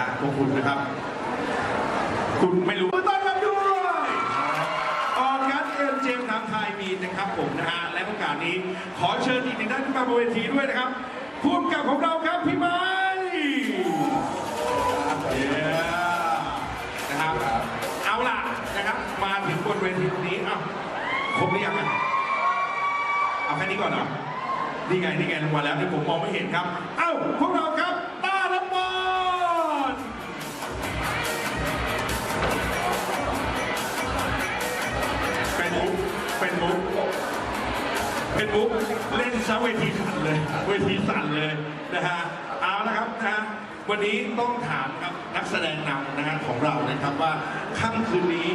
ะฮะพวกคุณนะครับ คุณไม่รู้ต้อนรับด้วยออกัสเอ็มเจมส์น้ำไทยมีนะครับผมนะฮะและโอกาสนี้ขอเชิญอีกหนึ่งท่านขึ้นมาบนเวทีด้วยนะครับผู้กำกับของเราครับพี่ไม้เย้นะครับเอาล่ะนะครับ มาถึงบนเวทีตรงนี้อ้าวครบหรือยังอะเอาแค่นี้ก่อนเหรอนี่ไงนี่ไงลงมาแล้วเดี๋ยวผมมองไม่เห็นครับ เอ้าพวกเราครับต้า เป็นมุกเล่นซะเวทีสั่นเลย เวทีสั่นเลยนะฮะเอาละครับนะฮะวันนี้ต้องถามครับนักแสดงนำนะฮะของเรานะครับว่าค่ำคืนนี้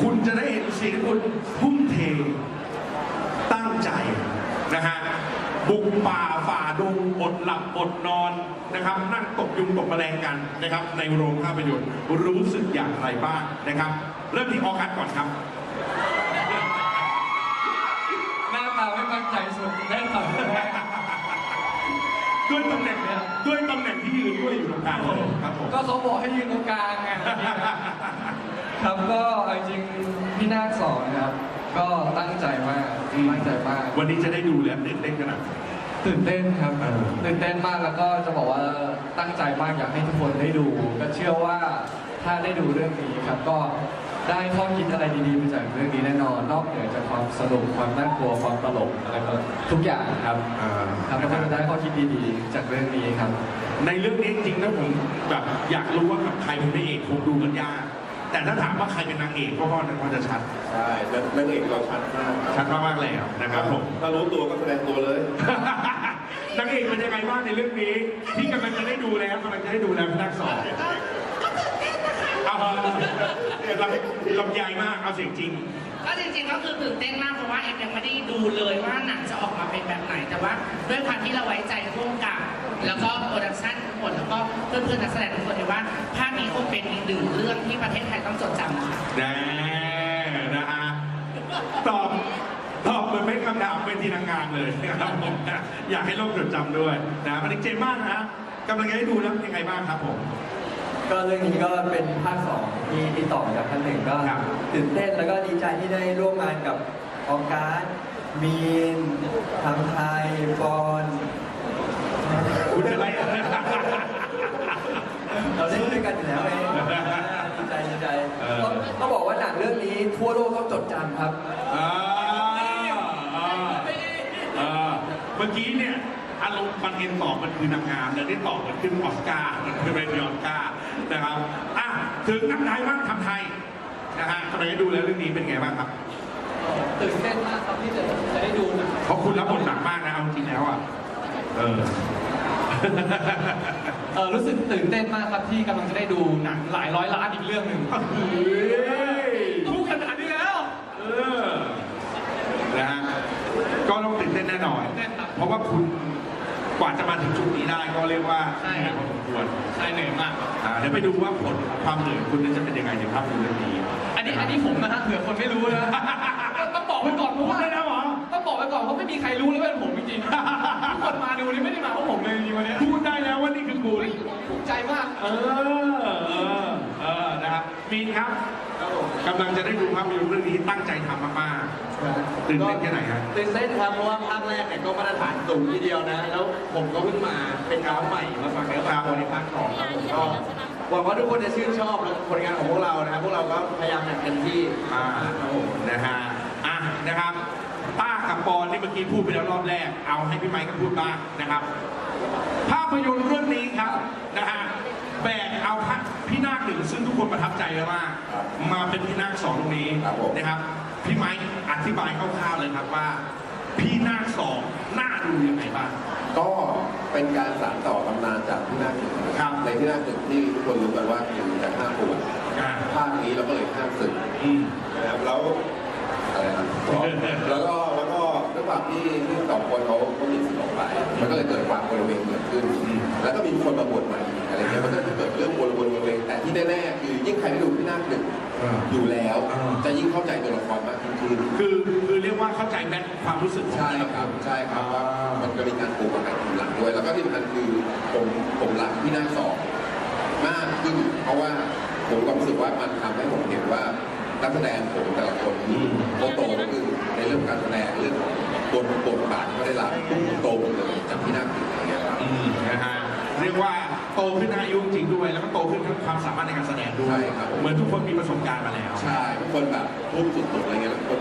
คุณจะได้เห็นสิ่งที่คุณทุ่มเทตั้งใจนะฮะบุกป่าฝ่าดงอดหลับอดนอนนะครับ นั่งตกยุงตกแมลงกันนะครับ ในโรงภาพยนตร์รู้สึกอย่างไรบ้างนะครับ เริ่มที่ออกัสก่อนครับ ใจสุดได้ตอบแรกด้วยตำแหน่งเนี่ยด้วยตำแหน่งที่ยืนด้วยอยู่ตรงกลางเลยครับผมก็เขาบอกให้ยืนตรงกลางไงเมื่อกี้ครับก็เอาจริงพี่นาคสอนนะครับ ก็ตั้งใจมากตั้งใจมาก วันนี้จะได้ดูแล้วตื่นเต้นขนาดไหนตื่นเต้นครับเออตื่นเต้นมากแล้วก็จะบอกว่าตั้งใจมากอยากให้ทุกคนได้ดู ก็เชื่อว่าถ้าได้ดูเรื่องนี้ครับก็ ได้ข้อคิดอะไรดีๆมาจากเรื่องนี้แน่นอน นอกเหนือจากความสนุกความน่ากลัวความตลกอะไรก็ทุกอย่างครับอ่าครับก็จะได้ข้อคิดดีๆ จากเรื่องนี้ครับ ในเรื่องนี้จริงๆนะผมแบบอยากรู้ว่ากับใครเป็นพระเอกคงดูกันยาก แต่ถ้าถามว่าใครเป็นนางเอกก็พอพอจะชัด ใช่นางเอกเราชัดมากครับชัดมากๆแล้วนะครับผม ถ้ารู้ตัวก็แสดงตัวเลย นางเอกเป็นยังไงบ้างในเรื่องนี้ที่กำลังจะได้ดูแล้วกำลังจะได้ดูแล้วพี่นักสอน เอาลำลำใหญ่มาก เอาเสียงจริง ก็จริงๆก็คือตื่นเต้นมากเพราะว่าเอ็มยังไม่ได้ดูเลยว่าหนังจะออกมาเป็นแบบไหน แต่ว่าด้วยความที่เราไว้ใจร่วมกับ แล้วก็โปรดักชั่นทุกคนแล้วก็เพื่อนๆนักแสดงทุกคนเลยว่าภาพนี้คงเป็นอีกหนึ่งเรื่องที่ประเทศไทยต้องจดจำค่ะแน่นะฮะตอบตอบเหมือนเป็นคำถามเป็นทีนางงามเลยนะครับผมอยากให้โลกจดจำด้วยนะมันเจมส์มากนะฮะกำลังจะได้ดูแล้วยังไงบ้างครับผม ก็เรื่องนี้ก็เป็นภาคสองที่ที่ต่อจากภาคหนึ่งก็ครับ ตื่นเต้นแล้วก็ดีใจที่ได้ร่วมงานกับออการ์ดมีนทำไทยบอลคุณจะไล่เราเล่นด้วยกันอยู่แล้วเองดีใจดีใจเออ ต้องต้องบอกว่าหนังเรื่องนี้ทั่วโลกต้องจดจำครับ อ่าอ่าอ่าเมื่อกี้เนี่ย อารมณ์มันเอ็นตอบมันคือนางงามแล้วได้ตอบมันขึ้นออสการ์มันคือเรนยอสการ์นะครับอะถึงนักไทยบ้างทำไทยนะฮะกำลังจะดูแล้วเรื่องนี้เป็นไงบ้างครับตื่นเต้นมากครับที่จะจะได้ดูหนังเพราะคุณรับบทหนักมากนะเอาจริงแล้วอะเออเออรู้สึกตื่นเต้นมากครับที่กำลังจะได้ดูหนังหลายร้อยล้านอีกเรื่องหนึ่งเฮ้ยพูดขนาดนี้แล้วเออนะฮะก็ต้องตื่นเต้นแน่นอนตื่นเต้นครับเพราะว่าคุณ กว่าจะมาถึงจุดนี้ได้ก็เรียกว่าใช่เหนื่อยพอสมควรใช่เหนื่อยมากครับอ่าเดี๋ยวไปดูว่าผลของความเหนื่อยคุณนั้นจะเป็นยังไงในภาพยนตร์เรื่องนี้อันนี้อันนี้ผมนะฮะเผื่อคนไม่รู้นะ ต้องบอกไว้ก่อนเพพูราะดว่าได้นะหมอต้องบอกไว้ก่อนเพราะไม่มีใครรู้เลยว่าเป็นผมจริงๆทุกคนมาดูนี่ไม่ได้มาเพราะผมเลยจริงๆวันเนี้ยพูดได้แล้วว่านี่คือคุณภูมิใจมาก เออเออเอ อนะครับมีนครับกำลังจะได้ดูภาพยนตร์เรื่องนี้ตั้งใจทำมากๆตื่นเต้นแค่ไหนฮะตื่นเต้นครับเพราะว่าภาคแรกเนี่ยก็มาตรฐานสูงทีเดียวนะ แล้วผมก็เพิ่งมาเป็นน้องใหม่มาฟังเนื้อฟังตัวในภาคสองครับผมก็หวังว่าทุกคนจะชื่นชอบผลงานของพวกเรานะครับพวกเราก็พยายามอย่างเต็มที่อ่าครับผมนะฮะอะนะครับป้ากับปอนนี่เมื่อกี้พูดไปแล้วรอบแรก เอาให้พี่ไมค์ก็พูดบ้างนะครับ ภาพยนตร์เรื่องนี้ครับนะฮะ แบกเอาพระพี่นาคหนึ่งซึ่งทุกคนประทับใจมากครับมาเป็นพี่นาคสองตรงนี้ครับผม นะครับ พี่ไมค์อธิบายคร่าวๆเลยครับว่า พี่นาคสองน่าดูยังไงบ้าง ก็เป็นการสานต่อตำนานจากที่หน้าหนึ่งครับ ในที่หน้าหนึ่งที่ทุกคนรู้กันว่าคือจากห้าปวดอ่าภาคนี้เราก็เลยห้ามศึกอืม นะครับแล้วอะไรนะแล้วก็แล้วก็ด้วยความที่ที่สองคนเขาเขามีสิทธิ์ออกไปมันก็เลยเกิดความบริเวณเกิดขึ้น อืม แล้วก็มีคนมาบวชใหม่อะไรเงี้ยมันก็ แต่ที่แน่ๆคือยิ่งใครได้ดูที่หน้าหนึ่งอ่าอยู่แล้ว อ่า จะยิ่งเข้าใจตัวละครมากยิ่งขึ้นคือคือเรียกว่าเข้าใจแบ็คความรู้สึกของใช่แต่ละคครัน บใช่ครับว่าอ่ามั มันก็มีการปลูกประกันทีหลังด้วย แล้วก็ที่สำคัญคือผมผมรักพี่นาคสองมากขึ้นเพราะว่าผมก็รู้สึกว่ามันทำให้ผมเห็นว่านักแสดงผมแต่ละคนเขาโตขึ้นในเรื่องการแสดงเรื่องของบทบทบาทที่เขาได้รับโตหมดเลยจากที่น่าตื่นอะไรเงี้ยครับ อืมนะฮะเรียกว่า โตขึ้นทั้งอายุจริงด้วย แล้วก็โตขึ้นทั้งความสามารถในการแสดงด้วยใช่ครับ เหมือนทุกคนมีประสบการณ์มาแล้ว ใช่ทุกคนแบบทุ่มสุดๆอะไรเงี้ยแล้วคน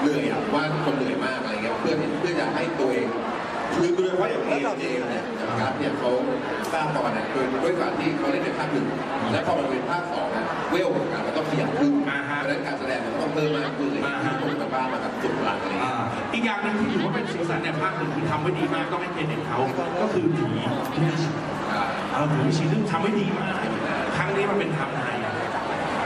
เหนื่อยอะว่าทุกคนเหนื่อยมากอะไรเงี้ยเพื่อเพื่ออยากให้ตัวเองคือโดยเฉพาะอย่างเอเจเนี่ยอย่างการดเนี่ยเขาสร้างประวัติเนี่ยคือด้วยการที่เขาเล่นในภาคหนึ่งและพอมันเป็นภาคสองนะเวลของการมันต้องขยับขึ้นเพอ่าฮะ ราะฉะนั้นการแสดงมันต้องเพิ่มมากขึ้นเลยอ่าฮะที่คนบ้านมาแบบสุดพลังอะไรอ่าเงี้ยอีกอย่างหนึ่งที่ถือว่าเป็นสีสันในภาคหนึ่งคือทำไว้ดีมากต้องให้เครดิตเขาก็คือผี ที่ชีใช่เออผีชีซึ่งทำไว้ดีมาก ครั้งนี้มันเป็นทำไทย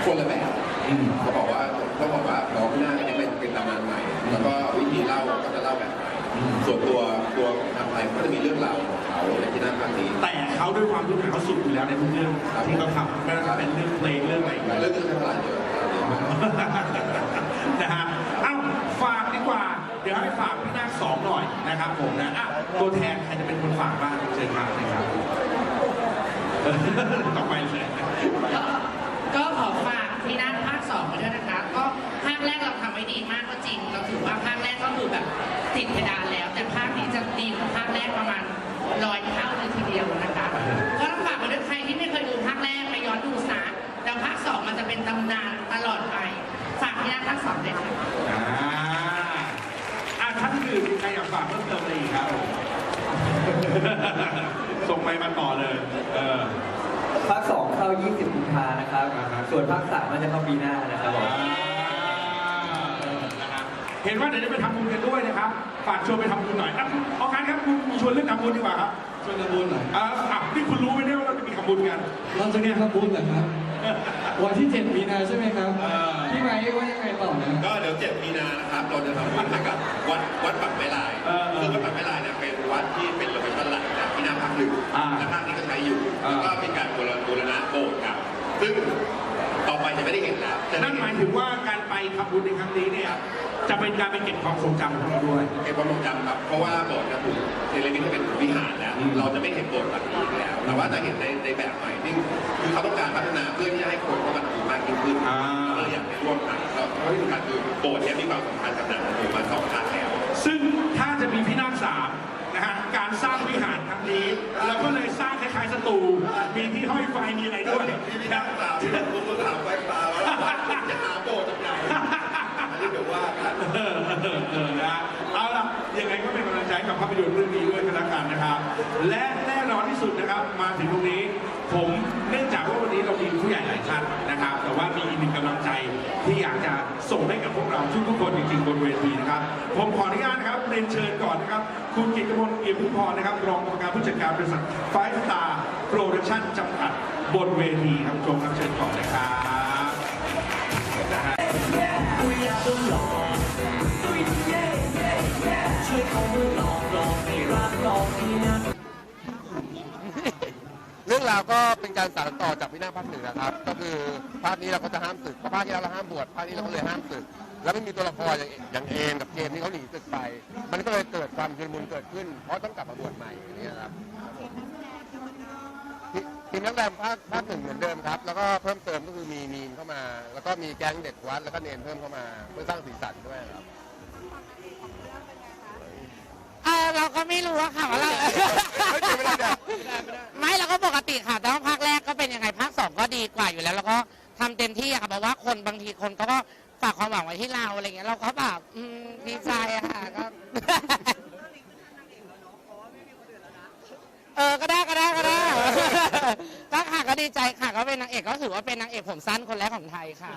คนละแบบอืมเขาบอกว่าต้องบอกว่าน้องหน้าก็ยังเป็นเป็นตำนานใหม่ แล้วก็วิธีเล่าก็จะเล่าแบบใหม่ส่วนตัวตัวของทางไทยก็จะมีเรื่องราวของเขาในที่หน้าภาคนี้ แต่เขาด้วยความรู้เขาสุดอยู่แล้วในทุกเรื่องที่เขาทำไม่ว่าจะเป็นเรื่องเพลงเรื่องอะไรเรื่องเรื่องใช้พลังเยอะนะฮะเอ้าฝากดีกว่า เดี๋ยวให้ฝากพี่นาคสองหน่อยนะครับผมนะอะตัวแทนใครจะเป็นคนฝากบ้างเชิญครับเลยครับ ต่อไปเลยก็ขอฝากที่นั่นภาคสองมาด้วยนะคะ ก็ภาคแรกเราทำไว้ดีมากก็จริง เราถือว่าภาคแรกก็คือแบบติดเพดานแล้ว แต่ภาคนี้จะดีกว่าภาคแรกประมาณร้อยเท่าเลยทีเดียวนะคะ ก็ต้องฝากมาด้วยใครที่ไม่เคยดูภาคแรกไปย้อนดูซะแล้วภาคสองมันจะเป็นตำนานตลอดไป ฝากที่นั่นภาคสองด้วยค่ะอ่าอะท่านอื่นมีใครอยากฝากเพิ่มเติมอะไรอีกครับ ส่งไปมาต่อเลยเออ ภาค2เข้า 20กุมภานะครับ อ่าฮะ ส่วนภาค3มันจะเข้าปีหน้านะครับผมเห็นว่าเดี๋ยวจะไปทำบุญกันด้วยนะครับ ฝากชวนไปทำบุญหน่อยอะคุณเอาการครับคุณชวนเรื่องทำบุญดีกว่าครับชวนทำบุญหน่อยอ่าอะนี่คุณรู้ไหมเนี่ยว่าเราจะมีทำบุญกัน เราจะมีทำบุญเหรอครับ วันที่ 7 มีนาใช่ไหมครับ เออ พี่ไม้ว่ายังไงต่อนะ ก็เดี๋ยวเจ็ดมีนานะครับเราจะทำบุญให้กับวัดวัดปักไม้ลายเออเออซึ่งวัดปักไม้ลายเนี่ยเป็นวัดที่เป็นโลเคชั่นหลักจากที่หน้าภาคหนึ่งอ่าและภาคนี้ก็ใช้อยู่อ่า แล้วก็มีการบูรณบูรณะโบสถ์ครับซึ่งต่อไปจะไม่ได้เห็นแล้วจะได้นั่นหเห็มายถึงว่าการไปทำบุญในครั้งนี้เนี่ยจะเป็นการไปเก็บความทรงจำของเราด้วย เก็บความทรงจำครับเพราะว่าโบสถ์เนี่ยถูกเทเลวิทให้เป็นวิหารแล้ว อืม เราจะไม่เห็นโบสถ์แบบนี้อีกแล้ว แต่ว่าจะเห็นในในแบบใหม่ที่คือเขาต้องการพัฒนาเพื่อ แล้วที่สำคัญคือโบสถ์เนี่ยมีความสำคัญกับหนังของผมมาสองครั้งแล้ว ซึ่งถ้าจะมีพี่นาคสามนะฮะการสร้างวิหารครั้งนี้เราก็เลยสร้างคล้ายๆสตูมีที่ห้อยไฟมีอะไรด้วยที่นักข่าวที่ผมก็ถามไฟฟ้าว่าจะหาโบสถ์จากไหนอันนี้เดี๋ยวว่ากัน เออเออเออนะเอาล่ะยังไงก็เป็นกำลังใจให้กับภาพยนตร์เรื่องนี้ด้วยกันละกันนะครับและ ให้กับพวกเราทุกคนจริงๆบนเวทีนะครับ ผมขออนุญาตนะครับเรียนเชิญก่อนนะครับ คุณกิตติมนต์เอี่ยมพุพรนะครับ รองกรรมการผู้จัดการบริษัทไฟสตาร์โปรดักชั่นจำกัดบนเวทีครับชมครับเชิญก่อนนะครับนะฮะเรื่องราวก็เป็นการสานต่อจากพินาภาคหนึ่งนะครับ ก็คือภาคนี้เราก็จะห้ามศึกเพราะภาคที่แล้วเราห้ามบวชภาคนี้เราก็เลยห้ามศึก แล้วไม่มีตัวละครอย่างอย่างเอมกับเจมส์ที่เขาหนีศึกไป มันก็เลยเกิดความชุลมุนเกิดขึ้น เพราะต้องกลับมาบวชใหม่อย่างนี้ยครับทีทีมนักแสดงภาคภาคหนึ่งเหมือนเดิมครับ แล้วก็เพิ่มเติมก็คือมีมีนเข้ามา แล้วก็มีแก๊งเด็กวัดแล้วก็เนนเพิ่มเข้ามาเพื่อสร้างสีสันด้วยครับ เออเราก็ไม่รู้อะค่ะว่าเรา ไม่ได้ไม่ได้ไม่เราก็ปกติค่ะแต่ว่าภาคแรกก็เป็นยังไงภาคสองก็ดีกว่าอยู่แล้ว แล้วก็ทำเต็มที่อะค่ะเพราะว่าคนบางทีคนเขาก็ ฝากความหวังไว้ที่เราอะไรเงี้ยเราก็แบบอืมดีใจอะค่ะก็ เออ ก็ได้ก็ได้ก็ได้ ก็ค่ะก็ดีใจค่ะ ก็เป็นนางเอกก็ถือว่าเป็นนางเอกผมสั้นคนแรกของไทยค่ะ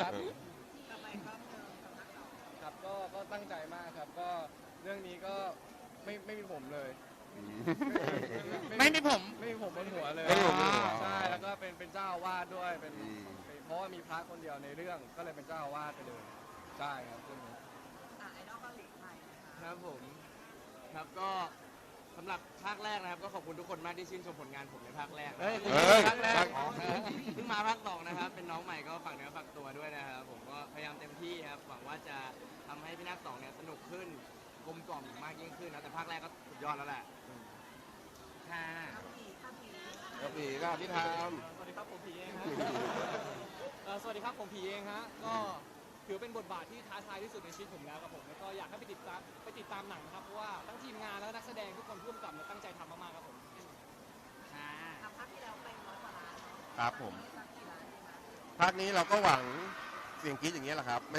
ครับก็ก็ตั้งใจมากครับ ก็เรื่องนี้ก็ไม่ไม่มีผมเลย ไม่มีผม ไม่มีผมบนหัวเลย ไม่มีผมบนหัว ใช่แล้วก็เป็นเป็นเจ้าอาวาสด้วยเป็นเป็น เพราะว่ามีพระคนเดียวในเรื่องก็เลยเป็นเจ้าอาวาสไปเลยใช่ครับเรื่องนี้ครับผมครับก็สำหรับภาคแรกนะครับ ก็ขอบคุณทุกคนมากที่ชื่นชมผลงานผมในภาคแรกเฮ้ยเฮ้ยภาคแรกเพิ่งมาภาคสองนะครับ เป็นน้องใหม่ก็ฝากเนื้อฝากตัวด้วยนะครับผมก็พยายามเต็มที่ครับหวังว่าจะทำให้พี่นาคสองเนี่ยสนุกขึ้นกลมกล่อมมากยิ่งขึ้นนะแต่ภาคแรกก็สุดยอดแล้วแหละค่ะครับพี่ก็พี่ทสวัสดีครับผมผีเองฮะเอ่อสวัสดีครับผมผีเองฮะก็ถือเป็นบทบาทที่ท้าทายที่สุดในชีวิตผมแล้วครับผมแล้วก็อยากให้ไปติดตามไปติดตามหนังนะครับเพราะว่าทั้งทีมงานแล้วก็นักแสดงทุกคนร่วมกับเนี่ยตั้งใจทำมากๆครับผมค่ะำครับผมภาคนี้เราก็หวังเสียงกรี๊ดอย่างนี้ยแหละครับไม่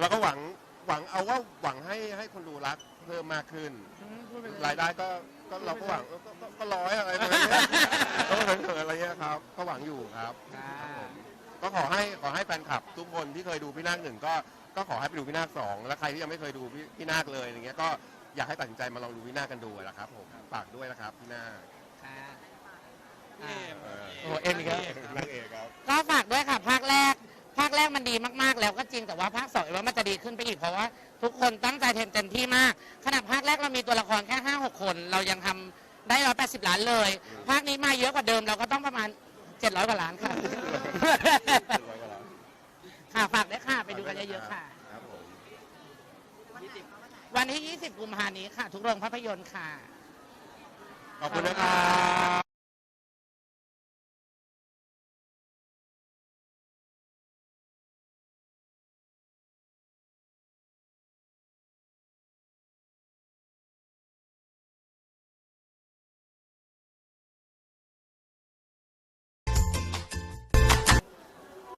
เราก็หวังหวังเอาว่าหวังให้ให้คนดูรักเพิ่มมากขึ้น รายได้ก็ก็เราก็หวังเออก็ก็ก็ร้อยอะไรประมาณเนี้ย ก็เขินๆอะไรเงี้ยครับ ก็หวังอยู่ครับ ครับผม ก็ขอให้ขอให้แฟนคลับทุกคนที่เคยดูพี่นาคหนึ่งก็ก็ขอให้ไปดูพี่นาคสองแล้วใครที่ยังไม่เคยดูพี่พี่นาคเลยอย่างเงี้ยก็อยากให้ตัดสินใจมาลองดูพี่นาคกันดูนะครับผมฝากด้วยนะครับพี่นาคค่ะเออโอ้เอ็มอีกแล้ว นางเอกครับก็ฝากด้วยค่ะภาคแรก ภาคแรกมันดีมากๆ แล้วก็จริงแต่ว่าภาคสองว่ามันจะดีขึ้นไปอีกเพราะว่า ทุกคนตั้งใจเต็มเต็มที่มากขนาดภาคแรกเรามีตัวละครแค่ห้าหกคน เรายังทำได้ร้อยแปดสิบล้านเลย ภาคนี้มาเยอะกว่าเดิมเราก็ต้องประมาณ เจ็ดร้อยกว่าล้านค่ะ ค่ะฝากด้วยค่ะ ไปดูกันเยอะๆค่ะ ครับผมวันที่ 20 กุมภานี้ค่ะ ทุกโรงภาพยนตร์ค่ะ ขอบคุณนะครับ